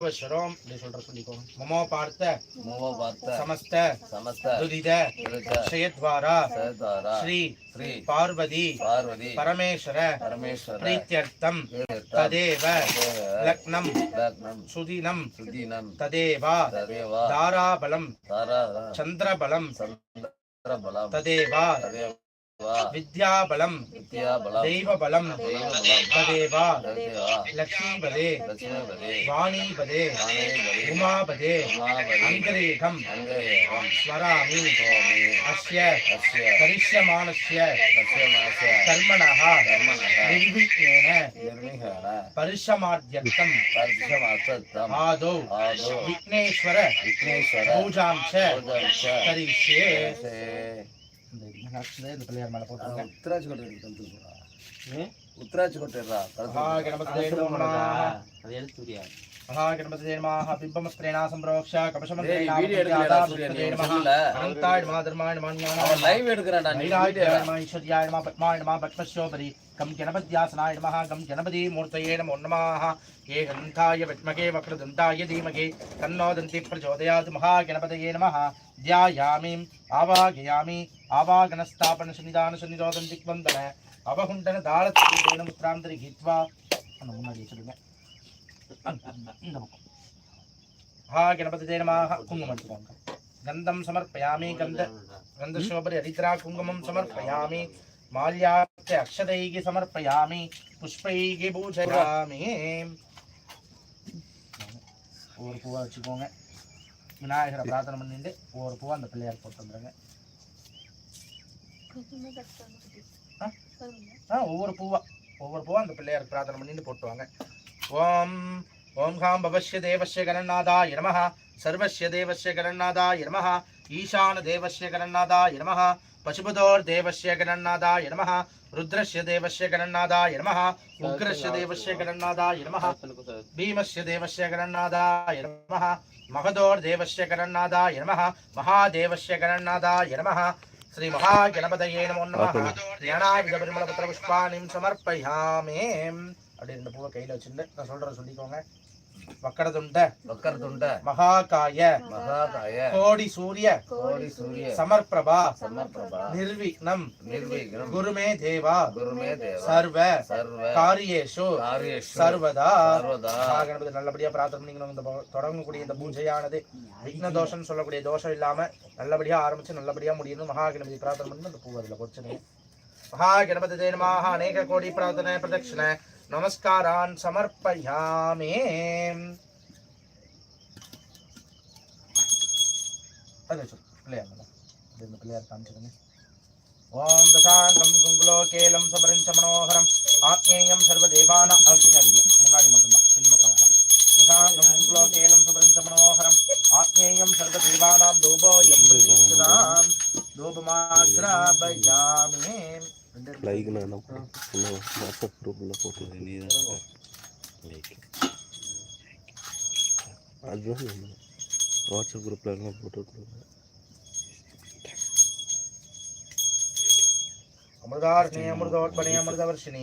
சர்வஸ்வரம் இப்படி சொல்ற சொல்லிக்கோங்க மமோ பார்த்த மமோ பார்த்த சமஸ்த சமஸ்த துரித விருத்த க்ஷயத்வாரா சதாரா ஸ்ரீ ஸ்ரீ பார்வதி பார்வதி பரமேஸ்வர பரமேஸ்வர பிரீத்தியர்த்தம் தீர்த்தம் ததேவ லக்னம் லக்னம் சுதினம் சுதீனம் ததேவா ததேவா தாராபலம் தாரா சந்திரபலம் சந்திரபலம் ததேவா ததேவா विद्याबलम। दैवबलम। पदेव लक्ष्मीपदे। वाणीपदे। उमापदे। अङ्गरेखं स्मरामि अस्य। करिष्यमाणस्य। कर्मणः। निर्विघ्नेन। आदौ। विघ्नेश्वर। पूजां च। करिष्ये। சே இந்த விநாயகர் இந்த பிள்ளையார் மேல போட்டுருங்க உத்தராஜ் கொட்டை மகா கணபதி நமः அது சூர்யா மகாகணபதேர்மாக பிம்பமஸ்திரேனா சம்பிரவக்ஷா கபசமந்தேனாமந்தாயமாதர்மாயமான்யானாயமாய்ஸ்வரியாயமா பத்மாயமா பத்மஸ்யோபதி கம் கணபத்யாசனாய நமஹ கம் கணபதி மூர்த்தயே நமோ நமஹ ஏ கந்தாய வித்மகே வக்ரதுண்டாய தீமகே தன்னோ தந்தி பிரச்சோதயாத் மகாகணபதயே நமஹ தியாயாமி ஆவாகயாமி ஆவாகனஸ்தாபன சுனிதான சுனிதோதம் திக்வந்தன அவகுண்டன தாரத் முத்திராந்தரி இந்த பக்கம் ஹா கணபதி தேனமாக குங்குமம் எடுத்துக்கோங்க கந்தம் சமர்ப்பயாமி கந்த கந்த கந்தசோபரி ஹரித்ரா குங்குமம் சமர்ப்பயாமி மால்யாத்த அக்ஷதைகி சமர்ப்பயாமி புஷ்பைகி பூஜயாமி. ஒவ்வொரு பூவா வச்சுக்கோங்க. விநாயகரை பிரார்த்தனை பண்ணிட்டு ஒவ்வொரு பூவா அந்த பிள்ளையார் போட்டு வந்துடுங்க ஆ? ஒவ்வொரு பூவா. ஒவ்வொரு பூவா அந்த பிள்ளையார் பிரார்த்தனை பண்ணிட்டு போட்டுவாங்க. ఓం ఓం ఖాం భవస్య దేవస్య గణన్నాథాయ నమ. సర్వస్య దేవస్య గణన్నాథాయ నమ. ఈశాన దేవస్య గణన్నాథాయ నమ. పశుపతోర్దేవస్య గణన్నాథాయ నమ. రుద్రస్య దేవస్య గణన్నాథాయ నమ. ఉగ్రస్య దేవస్య గణన్నాథాయ నమ. భీమస్య దేవస్య గణన్నాథాయ నమ. మహదోర్దేవస్య గణన్నాథాయ నమ. మహాదేవస్య గణన్నాథాయ నమ. శ్రీ మహాగణపతయే నమో నమ. జ్ఞానాయుధ పరిమళ పుత్ర పుష్పాణి సమర్పయామే. அப்படி ரெண்டு பூவை கையில வச்சுட்டு நான் சொல்றேன் சொல்லிக்கோங்க. வக்கரதுண்ட வக்கரதுண்ட. மகாகாய மகாகாய. கோடி சூரிய கோடி சூரிய. சமர்ப்பிரபா சமர்ப்பிரபா. நிர்விக்னம் நிர்விக்னம். குருமே தேவா குருமே தேவ. சர்வ சர்வ. காரியேஷு காரியேஷு. சர்வதா. சர்வதா. மகாகணபதி நல்லபடியா பிரார்த்தனை பண்ணிக்கணும். இந்த தொடங்கக்கூடிய இந்த பூஜையானது விக்ன தோஷம் சொல்லக்கூடிய தோஷம் இல்லாம நல்லபடியா ஆரம்பிச்சு நல்லபடியா முடியணும். மகாகணபதி பிரார்த்தனை பண்ணி அந்த பூ அதில் பொறிச்சிடுங்க மகாகணபதி தேனமாக அநேக கோடி பிரார்த்தனை பிரதட்சிண. நமஸ்காரான் சமர்ப்பயாமே அது வச்சு பிள்ளையார் மேல. இது இந்த பிள்ளையார் காமிச்சிருங்க ஓம் தசாங்கம் குங்குலோகேலம் சபரஞ்ச மனோகரம் ஆத்மேயம் சர்வதேவான அவசியம் முன்னாடி மட்டும்தான் பின்பக்கம் வேணாம் தசாங்கம் குங்குலோகேலம் சபரஞ்ச மனோகரம் ஆத்மேயம் சர்வதேவானாம் தூபோயம் లైక్ నా వాట్సాప్ గ్రూప్లో పోతుంది నేను లైక్ అది వాట్సాప్ గ్రూప్లో ఫోటో అమృదార్షిణి అమృతోత్పణి అమృతవర్షిణి.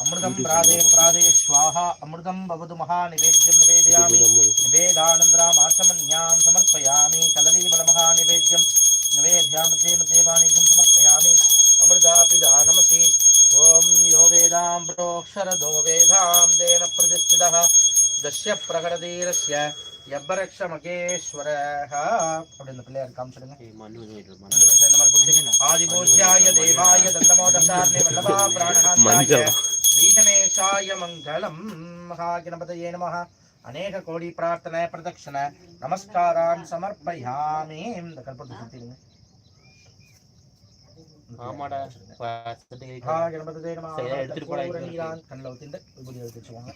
అమృతం ప్రాదే ప్రాదే స్వాహ. అమృతం భవతు మహా నివేద్యం నివేదయామి నివేదానందరాం సమర్పయామి. కలలీబలమహా నివేద్యం నివేద్యామృతే మృతే పానీకం సమర్పయామి. कदलीबलमहानिवेद्यं निवेद्यामध्ये मध्ये पानीकं समर्पयामि अमृतापिता नमसि ॐ यो वेदां प्रोक्षरदो वेदां तेन प्रतिष्ठितः दस्य प्रकटधीरस्य यब्बरक्षमकेश्वरः அப்படின்னு பிள்ளையார் காமிச்சிடுங்க ஆதிபூஜ்யாய தேவாய தந்தமோதசார்ணே வல்லபா பிராணகாந்தாய மஞ்சள் श्रीगणेशाय मङ्गलम् महागणपतये नमः अनेक कोटि प्रार्थना प्रदक्षिण நமஸ்காரான் சமர்ப்பயாமி இந்த கல்பத்தை சுத்திடுங்க ஆமாடா மகா கணபதே நமः சரி, எடுத்துட்டு போடா, கற்பூர எடுத்துட்டு நீரான் கண்ணில் ஊத்திட்டு விபூதி எடுத்து வச்சுக்கோங்க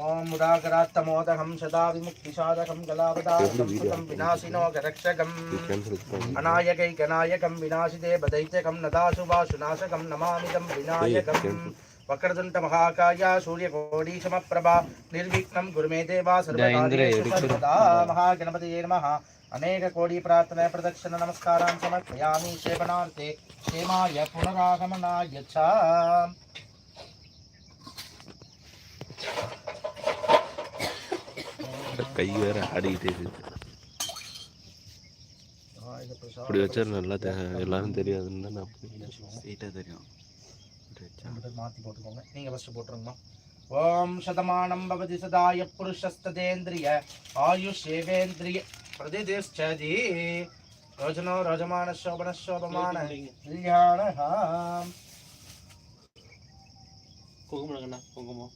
ஓம் உதாகராத்தமோதகம் சதா விமுக்திசாதகம் கலாவதாரம் விநாசினோ கரக்ஷகம் கேன்சல் பண்ணி अनायकैकनायकं विनाशिते बदैत्यकं नदाशुभाशुनाशकं नमामिदं வக்கரதுண்ட மகாகாயா சூரிய கோடி சமப்பிரபா நிர்விக்னம் குருமே தேவா சர்வதா மகா கணபதியே நமஹ. அநேக கோடி பிரார்த்தனை பிரதட்சண நமஸ்காரம் சமர்ப்பயாமி சேவனார்த்தே. சேமாய புனராகமனாய கை வேற ஆடிக்கிட்டே இப்படி வச்சா நல்லா எல்லாரும் தெரியாதுன்னு தான் நான் தெரியும். தெரியும் மாற்றி போட்டுக்கோங்க. நீங்கள் ஃபஸ்ட்டு போட்டுருங்கம்மா. ஓம் சதமானம் பவதி சதாய புருஷஸ்ததேந்திரிய ஆயுஷேவேந்திரிய பிரதிதிஷ்டதி. ரோஜனோ ரோஜமான சோபன சோபமான கல்யாணஹாம். குங்குமம்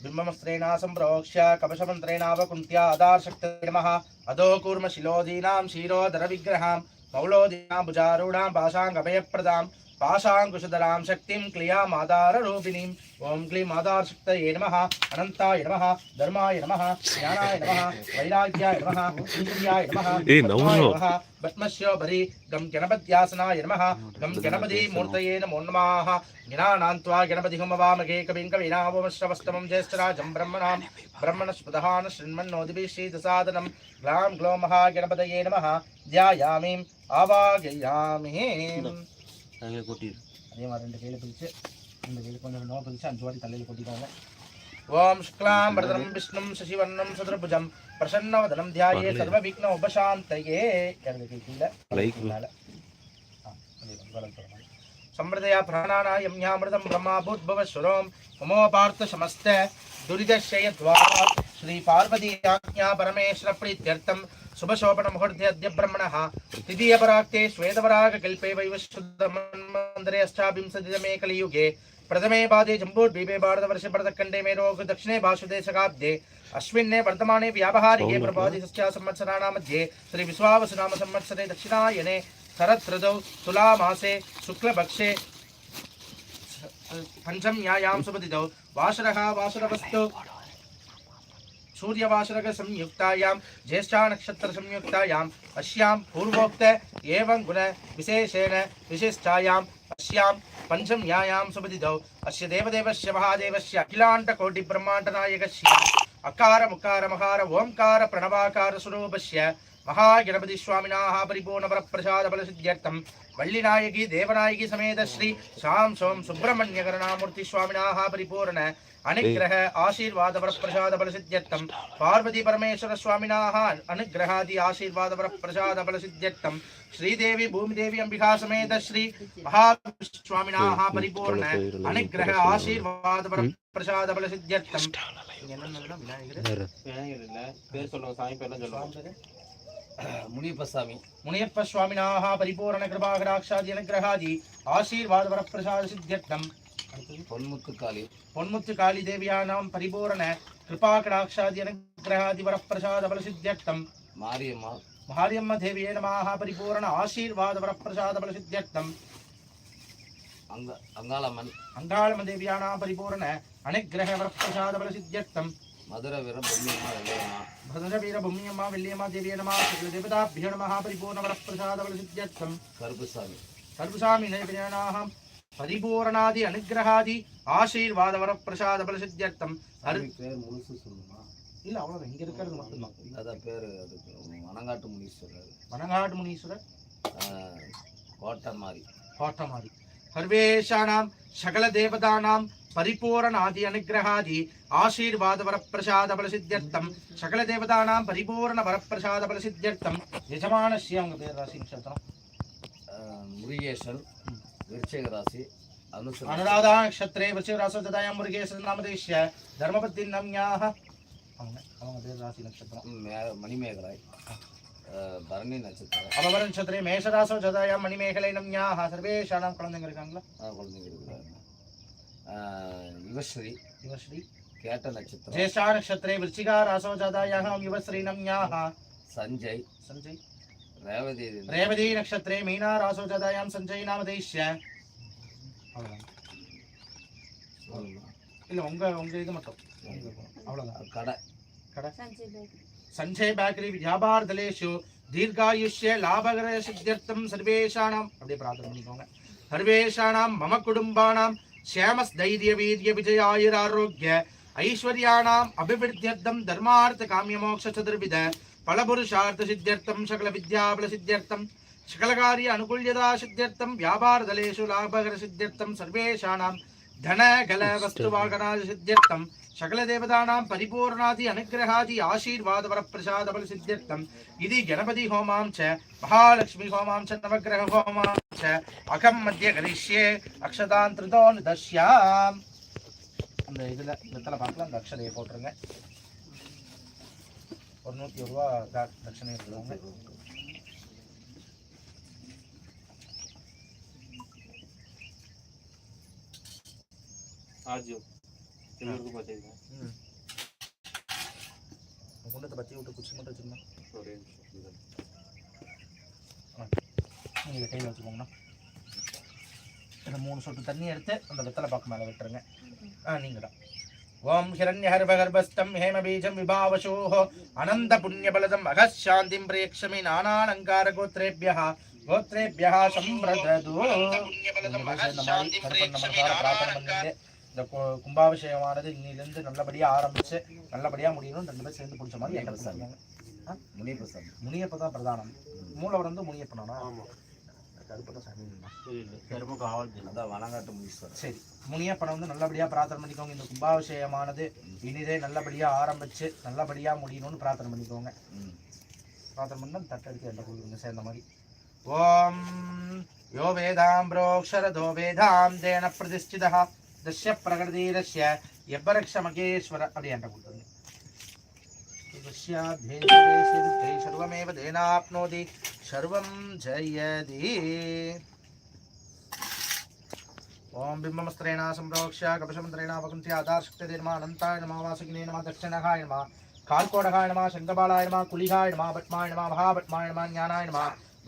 బింబమస్త్రేణ సంప్రోక్ష్య కవశమంత్రేణావకుంత్య అదాశక్తిమః అదో కూర్మ శిలోదీనాం శిరోధర విగ్రహాం మౌలోదీనాం భుజారూఢాం పాశాంగభయప్రదాం मौलोदीनां भुजारूढां पाशाङ्गभयप्रदां पाशाङ्कुशधरां शक्तिं क्लियामाधाररूपिणीम् ॐ क्लीं आधारशक्तये नमः अनन्ताय नमः धर्माय नमः ज्ञानाय नमः वैराग्याय नमः इन्द्रियाय नमः ஏய் पद्माय நவுனோ नमः पद्मस्योपरि गं गणपत्यासनाय नमः गं गणपति मूर्तये नमो नमः ज्ञानान्त्वा गणपतिहुमवामगे कविं कवीनावमश्रवस्तमं ज्येष्ठराजं ब्रह्मणां ब्रह्मणस्पदहान शृण्वन्नोदिभिः शीतसादनं ग्लां ग्लो महागणपतये नमः ध्यायामीम् आवागयामि அங்கே கொட்டிடு. அதே மாதிரி ரெண்டு கையில் பிடிச்சு ரெண்டு கையில் கொஞ்சம் நோய் பிடிச்சு அஞ்சு வாட்டி தலையில் கொட்டிக்கோங்க. ஓம் சுக்லாம் வரதனம் விஷ்ணும் சசிவர்ணம் சதுரபுஜம் பிரசன்னவதனம் தியாயே சர்வ விக்ன உபசாந்தயே. இடது கை கீழே. சம்பிரதயா பிராணானாயம் ஞாமிருதம் பிரம்மா பூத்பவ சுரோம் மமோபார்த்த சமஸ்த श्री पार्वती आज्ञा परमेश्वर प्रीत्यर्थम शुभ शोभन मुहूर्ते अद्य ब्रह्मण तृतीय पराक्ते श्वेतवराग कल्पे वैवशुद्ध मंदिर अष्टाविंशति तमे कलियुगे प्रथमे पादे जम्बूद्वीपे भारतवर्षे भरतखण्डे मेरोग दक्षिणे भाषुदे शकाब्दे अश्विन्ने वर्तमाने व्यावहारिके प्रभाति संवत्सराणां मध्ये श्री श्रीविश्वावसुनाम संवत्सरे दक्षिणायने शरतृदौ तुला मासे शुक्लपक्षे पंचम्यायां सुपतितौ वासरः वासरवस्तु சூரியவாசரக சம்யுக்தாயாம் ஜேஷ்டா நட்சத்திர சம்யுக்தாயாம் அஸ்யாம் பூர்வோக்த ஏவம் குண விசேஷேன விசிஷ்டாயாம் அஸ்யாம் பஞ்சம் யாயாம் சுபதிதௌ அஸ்ய தேவதேவஸ்ய மகாதேவஸ்ய அகிலாண்ட கோட்டி பிரம்மாண்ட நாயகஸ்ய அக்கார முக்கார மகார ஓம்கார பிரணவாகார சுரூபஸ்ய மகா கணபதி சுவாமினாக பரிபூர்ணபர பிரசாத பலசித்தியர்த்தம் வள்ளிநாயகி தேவநாயகி சமேத ஸ்ரீ சாம் சோம் சுப்பிரமணிய கருணாமூர்த்தி சுவாமினாக பரிபூர்ண அனுகிரக ஆசீர்வாத பர பிரசாத பலசித்தியர்த்தம் பார்வதி பரமேஸ்வர சுவாமினாக அனுகிரகாதி ஆசீர்வாத பர பிரசாத பலசித்தியர்த்தம் ஸ்ரீதேவி பூமிதேவி அம்பிகா சமேத ஸ்ரீ மகா சுவாமினாக பரிபூர்ண அனுகிரக ஆசீர்வாத பர பிரசாத பலசித்தியர்த்தம் என்ன பேர் சாமி பேர்லாம் சொல்லுவாங்க முனியப்பசாமி. முனியப்ப சுவாமினாக பரிபூரண கிருபாகராட்சாதி அனுகிரகாதி ஆசீர்வாத வரப்பிரசாத சித்தியர்த்தம். பொன்முத்து காளி. பொன்முத்து காளி தேவியானாம் பரிபூரண கிருபாகடாட்சாதி அனுகிரகாதி வரப்பிரசாத பலசித்தியர்த்தம் மாரியம்மா. மாரியம்ம தேவியே நமாக பரிபூரண ஆசீர்வாத வரப்பிரசாத பலசித்தியர்த்தம் அங்க அங்காளம்மன். அங்காளம்ம தேவியானா பரிபூரண அனுகிரக வரப்பிரசாத பலசித்தியர்த்தம் மதுர வீர பொம்மியம்மா வெள்ளையம்மா. மதுர வீர பொம்மியம்மா வெள்ளையம்மா தேவிய நம. தேவதாபியோ நம. பரிபூர்ண வரப்பிரசாத வலசித்யர்த்தம் கருப்புசாமி. கருப்புசாமி நைபிரியானாகம் பரிபூரணாதி அனுகிரகாதி முனீஸ்வரர். வனங்காட்டு முனீஸ்வரர். சர்வேஷானாம் சகல தேவதானாம் பரிபூரணாதி அனுகிரகாதி ஆசீர்வாத வரப்பிரசாத பலசித்தியர்த்தம் சகல தேவதானாம் பரிபூரண வரப்பிரசாத பலசித்தியர்த்தம் நிஜமானஸ்ய அவங்க பேர் ராசி நட்சத்திரம் முருகேசன் விருச்சிக ராசி அனுராதா நட்சத்திரே விருச்சிக ராசோ நாமதேஷ்ய தர்மபத்தின் நம்யாக அவங்க அவங்க பேர் ராசி நட்சத்திரம் மணிமேகராய் பரணி நட்சத்திரம். அபவர நட்சத்திரம் மேஷராசம் ஜதாயம் மணிமேகலை நம்யாஹா சர்வேஷாலாம் குழந்தைங்க இருக்காங்களா? ஆ குழந்தைங்க இருக்காங்க. யுவஸ்ரீ. யுவஸ்ரீ. கேட்ட நட்சத்திரம். ஜேஷா நட்சத்திரே விருச்சிகா ராசோ ஜதாயாம் யுவஸ்ரீ நம்யாஹா சஞ்சய். சஞ்சய். ரேவதி ரேவதி நட்சத்திரே மீனா ராசோ ஜதாயாம் சஞ்சய் நாமதேஷ்ய. இல்லை உங்கள் உங்கள் இது மட்டும். அவ்வளோதான் கடை. கடை. சஞ்சய் சஞ்சய் பேக்கரி வியாபாரதலேஷு தீர்காயுஷ்ய லாபகர சித்தியர்த்தம் சர்வேஷானாம் அப்படியே பிரார்த்தனை பண்ணிக்கோங்க. சர்வேஷானாம் மம குடும்பானாம் சேமஸ் தைரிய வீரிய விஜய ஆயுர் ஆரோக்கிய ஐஸ்வர்யானாம் அபிவிருத்தியர்த்தம் தர்மார்த்த காமிய மோட்ச சதுர்வித பலபுருஷார்த்த சித்தியர்த்தம் சகல வித்யாபல சித்தியர்த்தம் சகலகாரிய அனுகூல்யதா சித்தியர்த்தம் வியாபாரதலேஷு லாபகர சித்தியர்த்தம் சர்வேஷானாம் தன கல வஸ்து வாகனாதி சித்தியர்த்தம் சகல தேவதானாம் பரிபூர்ணாதி அனுகிரகாதி ஆசீர்வாத வரப்பிரசாத பல சித்தியர்த்தம் இது கணபதி ஹோமாம் ச மகாலட்சுமி ஹோமாம் ச நவகிரக ஹோமாம் ச அகம் மத்திய கரிஷ்யே அக்ஷதான் திருதோ நிதஸ்யாம் அந்த இதில் வெத்தலை பார்க்கலாம் அந்த போட்டுருங்க. ஒரு நூற்றி ரூபா தட்சணையை சொல்லுவாங்க எடுத்துக்கோங்க ஆஜியோ எல்லாருக்கும் பார்த்துருக்கேன் ம் குண்டத்தை பற்றி விட்டு குச்சி மட்டும் வச்சுருந்தா ஒரே நிமிஷம் நீங்கள் கையில் வச்சுக்கோங்கண்ணா இந்த மூணு சொட்டு தண்ணி எடுத்து அந்த வெத்தலை பாக்கு மேலே விட்டுருங்க ஆ நீங்கள் தான் ஓம் ஹிரண்யஹர்வகர்பஸ்தம் ஹேமபீஜம் விபாவசோः அனந்த புண்ணியபலதம் அகசாந்திம் பிரேக்ஷமி நானாலங்கார கோத்ரேபியः கோத்ரேபியः சம்பிரதது பிரார்த்தனை பண்ணிட்டு இந்த கு- கும்பாபிஷேகமானது இன்னிலிருந்து நல்லபடியா ஆரம்பிச்சு நல்லபடியா முடியணும். ரெண்டு பேரும் சேர்ந்து பிடிச்ச மாதிரி என்கிட்ட சொல்லுவாங்க முனியப்பிரசாதம் முனியப்ப தான் பிரதானம். மூலவர் வந்து முனியப்பனா ஆமாம் கருப்பு தான் சாமி அதான் வனங்காட்டு முனீஸ்வரர். சரி. முனியப்பனை வந்து நல்லபடியா பிரார்த்தனை பண்ணிக்கோங்க. இந்த கும்பாபிஷேகமானது இனிதே நல்லபடியா ஆரம்பிச்சு நல்லபடியா முடியணும்னு பிரார்த்தனை பண்ணிக்கோங்க. பிரார்த்தனை பண்ணா தட்டெடுத்து எல்லாம் கொடுக்குங்க சேர்ந்த மாதிரி. ஓம் யோ வேதாம்பிரோக்ஷரதோ வேதாம் தேன பிரதிஷ்டிதா దశ ప్రకృతిరస్య ఎబ్బరక్షమకేశ్వర అది అంటకుంటుంది. సర్వమేవ దేనాప్నోది సర్వం జయది ఓం బింబమస్త్రేణ సంప్రోక్ష కపశమంత్రేణ వకుంతి ఆదాశక్తి నిర్మా అనంతాయ నమ వాసుకినే నమ దక్షిణకాయ నమ. కాల్కోడకాయ నమ శంకబాళాయ నమ కులిగాయ నమ భట్మాయ నమ మహాభట్మాయ నమ జ్ఞానాయ నమ.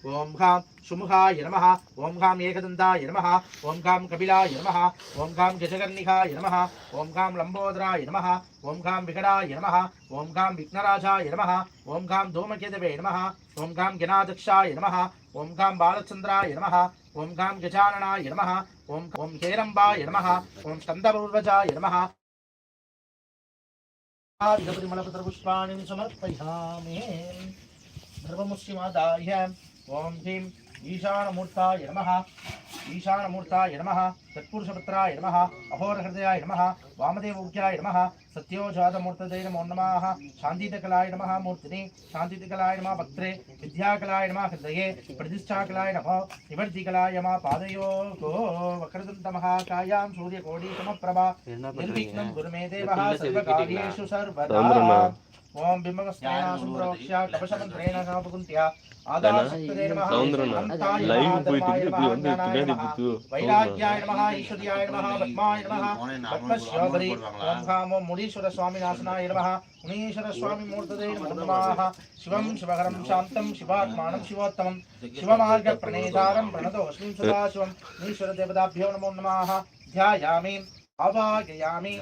स्नानानन्तरम् उपचाराणि विधाय गन्धपुष्प अक्षतैः सम्प्रोक्ष्य पुष्पैः सम्भोज्य ॐ गां सुमुखाय नमः ॐ गां एकदन्ताय नमः ॐ गां कपिलाय नमः ॐ गां गजकर्णिकाय नमः ॐ गां लम्बोदराय नमः ॐ गां विकटाय नमः ॐ गां विघ्नराजाय नमः ॐ गां धूमकेतवे नमः ॐ गां गणाध्यक्षाय नमः ॐ गां बालचन्द्राय नमः ॐ गां गजाननाय नमः ॐ ॐ ஓம் ஹீம் ஈசானமூர்த்தாய நமஹ. ஈசானமூர்த்தாய நமஹ. சத்புருஷபுத்திராய நமஹ. அகோரஹிருதயாய நமஹ. வாமதேவூக்கியாய நமஹ. சத்யோஜாதமூர்த்ததே நமோ நமாக சாந்திதகலாய நமஹ மூர்த்தினி. சாந்திதகலாய நம பத்ரே. வித்யாகலாய நம ஹிருதயே. பிரதிஷ்டாகலாய நமோ நிவர்த்திகலாய நம பாதயோகோ வக்ரதுண்டமகாக்காயாம் சூரியகோடீசமப்பிரபா நிர்விக்னம் குருமே தேவா சர்வகாரியேஷு சர்வதா. ఓం బింబకస్తేన సుబ్రవక్ష్య కపశమంత్రేణ కాపకుంత్య వైరాగ్యాయ నమ ఈశ్వర్యాయ నమ పద్మాయ నమ. పద్మశ్యోభరి ఓం కామో మునీశ్వర స్వామి నాశనాయ నమ. మునీశ్వర స్వామి మూర్తదే నమః శివం శివకరం శాంతం శివమార్గ ప్రణేదారం ప్రణతోస్మిం సదా శివం దేవతాభ్యో నమో నమః. ధ్యాయామి అవాగయామి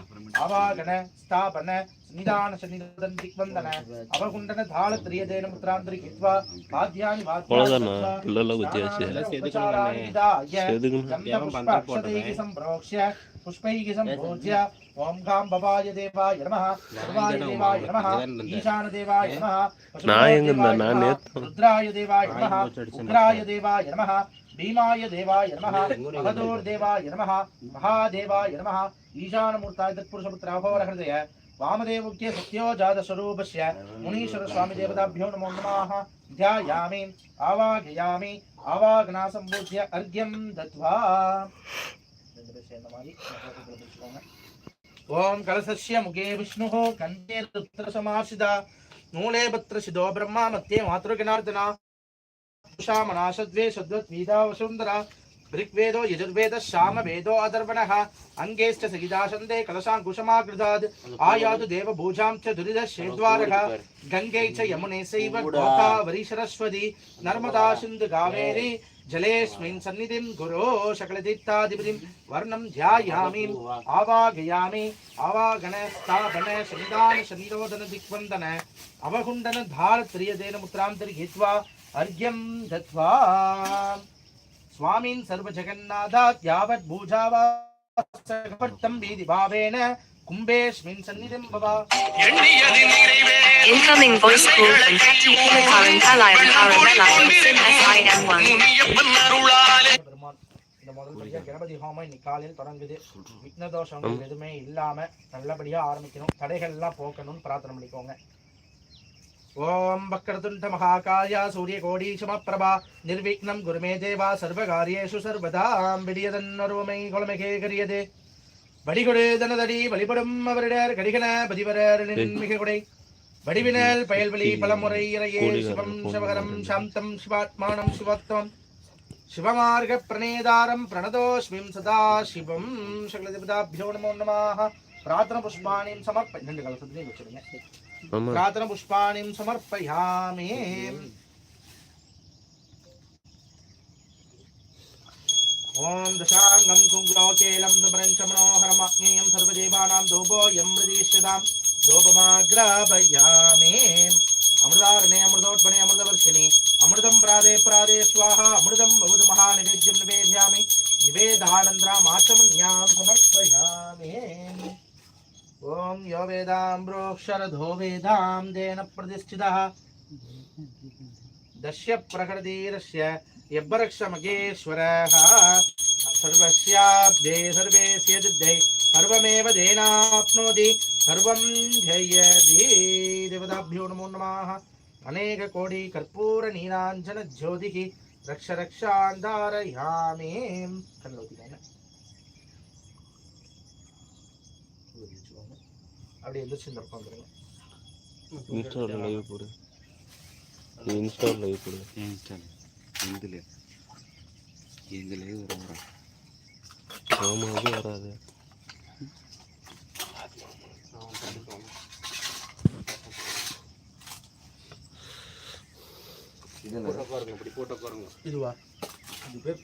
అవాగన స్థాపన ನಿಧಾನ ಸನ್ನಿಧಂ ದಿಗ್ವಂದನ ಅವಗುಂಡನ ಧಾಳ ತ್ರಿಯದೇನ ಮುತ್ರಾಂತರಿ ಕಿತ್ವಾ? ಬಾಧ್ಯಾನಿ ಬಾಧ್ಯಾನಿ ಸಂಪ್ರೋಕ್ಷ್ಯ ಪುಷ್ಪೈಗೆ ಸಂಭೋಜ್ಯ. ಓಂ ಗಾಂ ಭವಾಯ ದೇವಾಯ ನಮಃ. ಸರ್ವಾಯ ದೇವಾಯ ನಮಃ. ಈಶಾನ ದೇವಾಯ ನಮಃ. ರುದ್ರಾಯ ದೇವಾಯ ನಮಃ. ಉಗ್ರಾಯ ದೇವಾಯ ನಮಃ. ಭೀಮಾಯ ದೇವಾಯ ನಮಃ. ಮಹದೋರ್ ದೇವಾಯ ನಮಃ. ಮಹಾದೇವಾಯ ನಮಃ. ಈಶಾನ ಮೂರ್ತಾಯ ತತ್ಪುರುಷ ಪುತ್ರ ಅಭವರ ಹೃದಯ. वामदेवज्ञ सत्योजातस्वरूप से मुनीश्वर स्वामी देवताभ्यो नमो नमः। ध्यायामि आवाहयामि आवाघना संबोध्य अर्घ्यम दत्वा ओम कलशस्य मुखे विष्णु कंठे विष्णुः कण्ठे नूले पत्र सिदो ब्रह्मा, मध्ये मातृगणार्दना उषा मनाशद्वे सद्वत्वीदा वसुंधरा ऋग्वेदो यजुर्वेदः सामवेदो अदर्वणः अङ्गेश्च सहिदाशन्दे कलशाङ्कुशमाकृताद् आयातु देवभूजां च दुरिदशेद्वारः गङ्गे च यमुने सैव गोदावरी सरस्वती नर्मदा सिन्धु कावेरी जलेऽस्मिन् सन्निधिं गुरो सकलतीर्थाधिपतिं वर्णं ध्यायामि आवागयामि आवागण स्थापन शनिदान शनिरोधन दिग्वन्दन अवकुण्डन धार त्रियदेन சுவாமின் சர்வஜகநாதா யாவத் பூஜாவாசகபட்டம் வீதி பாவேன கும்பேஷ்மின் சந்நிதம் பவா எண்ணியது நிறைவேற Incoming voice call from Katikula Karantala and Karantala from SIM1. இந்த முதல்படியா கணபதி ஹோமம் இன்னைக்கு தொடங்குது. விக்னதோஷங்கள் எதுவுமே இல்லாம நல்லபடியா ஆரம்பிக்கணும். தடைகள் எல்லாம் போக்கணும்னு பிரார்த்தனை பண்ணிக்கோங்க. ஓம் வக்கரதுண்ட மகாகாயா சூரிய கோடீசமப்பிரபா நிர்விக்னம் குருமே தேவா சர்வகாரியேஷு சர்வதாம் விடியதன்னருமை கொலமைகே கரியது. வடிகொடு தனதடி வழிபடும் அவரிடர் கடிகன பதிவரின் மிக கொடை வடிவினல் பயல்வழி பலமுறை இறையே சிவம் சிவகரம் சாந்தம் சிவாத்மானம் சிவத்துவம் சிவமார்க பிரணேதாரம் பிரணதோஸ்மிம் சதா சிவம். சகலதிபதாபியோ நமோ நமாக பிரார்த்தன புஷ்பாணியும் சமர்ப்பி நண்டு கலசத்தினே రాత్ర పుష్పాణి సమర్పయామి. ఓం దశాంగం కుంకులోకేలం శుభ్రం చ మనోహరమాజ్ఞేయం సర్వదేవానాం దోబోయం మృదీష్యతాం దోపమాగ్రాభయామి అమృతారణే అమృతోత్పణే అమృతవర్షిణి. అమృతం ప్రాదే ప్రాదే స్వాహ. అమృతం బహుదు మహానివేద్యం నివేదయామి. నివేదానంద్రామాచమ్యాం సమర్పయామి. ఓం యో వేదాం బ్రోక్షరధో వేదాం దేన ప్రతిష్ఠిత. దశ్య ప్రకృతిరస్య యబ్బరక్షమగేశ్వర సర్వస్యాబ్దే సర్వేస్య దిద్దై సర్వమేవ దేనాప్నోతి సర్వం జయది దేవతాభ్యో నమో నమః. అనేక కోడి కర్పూర నీలాంజన జ్యోతికి రక్ష రక్షాంధారయామి. కన్నోతి அப்படியே எந்திரிச்சு இந்த பக்கம் வந்துருங்க. இன்ஸ்டாவில் லைவ் போடு. இன்ஸ்டாவில் லைவ் போடு. இதில் இதில் வரும் ஆமா அது வராது.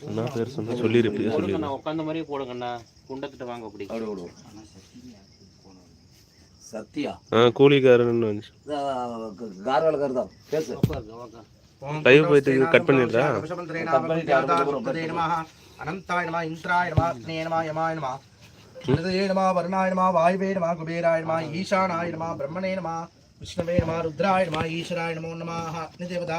என்ன பேர் சொன்னா சொல்லிருப்பியா சொல்லி போடுங்கண்ணா உட்காந்த மாதிரியே போடுங்கண்ணா குண்டத்திட்ட வாங்க அப்படி. அப்படி விடுவோம் சத்யா ஆ கூலிக்காரன்னு வந்துச்சு. கார்வாலக்கார் தான் பேசு. லைவ் போயிட்டு கட் பண்ணிடுறா? அனந்தாய நமः இந்திராய நமः அக்னே நமः யமாய நமः ஹிருதயே நமः வருணாய நமः வாயுவே நமः குபேராய நமः ஈசானாய நமः பிரம்மணே நமः விஷ்ணவே நமः ருத்ராய நமः ஈஸ்வராய நமோ நமः அக்னிதேவதா